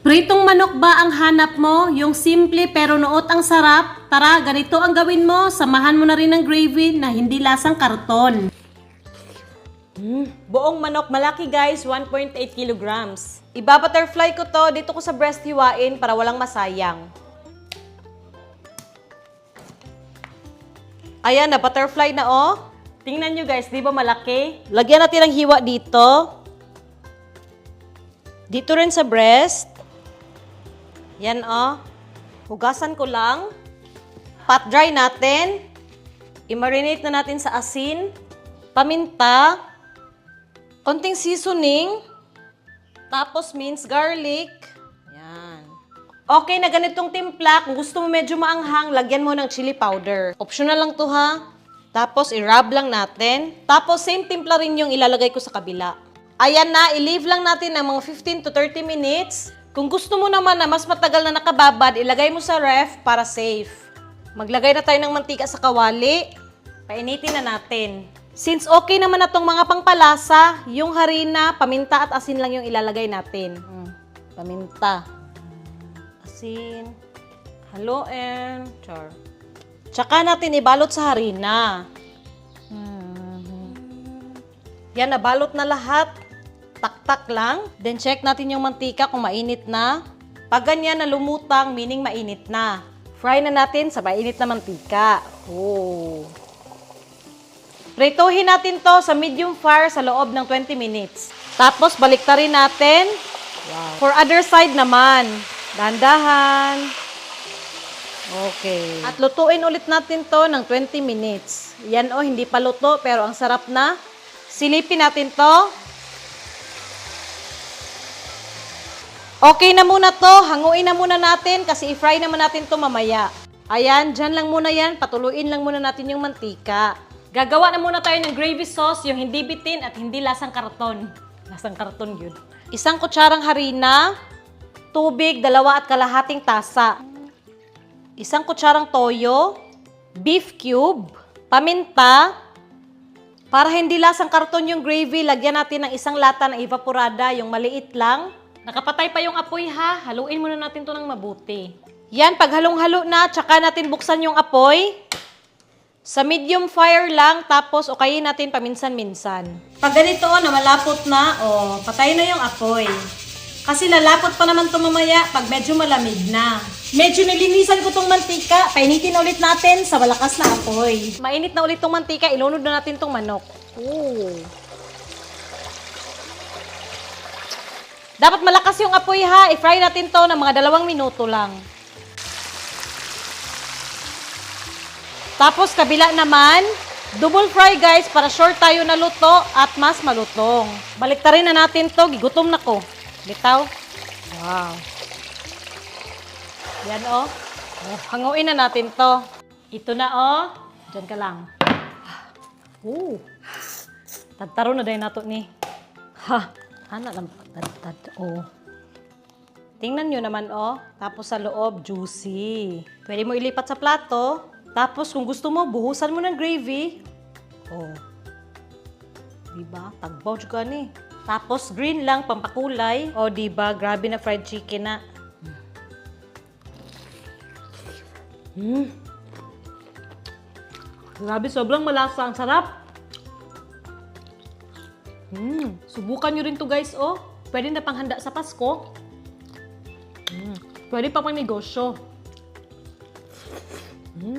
Pritong manok ba ang hanap mo? Yung simple pero noot ang sarap? Tara, ganito ang gawin mo. Samahan mo na rin ng gravy na hindi lasang karton. Buong manok, malaki guys, 1.8 kilograms. Iba-butterfly ko to, dito ko sa breast hiwain para walang masayang. Ayan na, butterfly na oh. Tingnan nyo guys, di ba malaki? Lagyan natin ng hiwa dito. Dito rin sa breast. Yan oh. Hugasan ko lang. Pat dry natin. I-marinate na natin sa asin. Paminta. Konting seasoning. Tapos minced garlic. Yan. Okay na ganitong timpla. Kung gusto mo medyo maanghang, lagyan mo ng chili powder. Optional lang to ha. Tapos i-rub lang natin. Tapos same timpla rin yung ilalagay ko sa kabila. Ayan na, i-leave lang natin ng mga 15 to 30 minutes. Kung gusto mo naman na mas matagal na nakababad, ilagay mo sa ref para safe. Maglagay na tayo ng mantika sa kawali. Painitin na natin. Since okay naman na tong mga pangpalasa, yung harina, paminta at asin lang yung ilalagay natin. Mm, paminta. Asin. Haluin. Char. Tsaka natin ibalot sa harina. Yan, nabalot na lahat. Tak-tak lang. Then check natin yung mantika kung mainit na. Pag ganyan na lumutang, meaning mainit na. Fry na natin sa mainit na mantika. Oh. Prituhin natin to sa medium fire sa loob ng 20 minutes. Tapos baliktarin natin. For other side naman. Dandahan. Okay. At lutuin ulit natin to ng 20 minutes. Yan oh, hindi pa luto pero ang sarap na. Silipin natin to. Okay na muna to. Hanguin na muna natin kasi i-fry naman natin to mamaya. Ayan, dyan lang muna yan. Patuluin lang muna natin yung mantika. Gagawa na muna tayo ng gravy sauce, yung hindi bitin at hindi lasang karton. Lasang karton yun. Isang kutsarang harina, tubig, dalawa at kalahating tasa. Isang kutsarang toyo, beef cube, paminta, para hindi lasang karton yung gravy, lagyan natin ng isang lata ng evaporada, yung maliit lang. Nakapatay pa yung apoy ha, haluin muna natin to ng mabuti. Yan, pag halong-halo na, tsaka natin buksan yung apoy. Sa medium fire lang, tapos ukayin natin paminsan-minsan. Pag ganito, na malapot na, oh, patay na yung apoy. Kasi lalapot pa naman ito mamaya pag medyo malamig na. Medyo nilinisan ko tong mantika, painitin na ulit natin sa malakas na apoy. Mainit na ulit tong mantika, ilunod na natin tong manok. Ooh. Dapat malakas yung apoy ha, i-fry natin to ng mga dalawang minuto lang. Tapos kabila naman, double fry guys para sure tayo na luto at mas malutong. Baliktarin na natin to, gigutom na ko. Bitaw. Wow. Yan oh. oh hanguin na natin to. Ito na oh. Diyan ka lang. Ooh. Tadtaro na dahil nato ni. Ha. Ana lang pagtadtad. Oh. Tingnan nyo naman, oh. Tapos sa loob, juicy. Pwede mo ilipat sa plato. Tapos kung gusto mo, buhusan mo ng gravy. Oh. Diba? Tagbaw juga ni. Tapos green lang, pampakulay. O, diba? Grabe na fried chicken na. Mm. Grabe, sobrang malasa. Ang sarap. Mm. Subukan nyo rin to guys, oh. Pwede na panghanda sa Pasko. Mm. Pwede pa pang negosyo.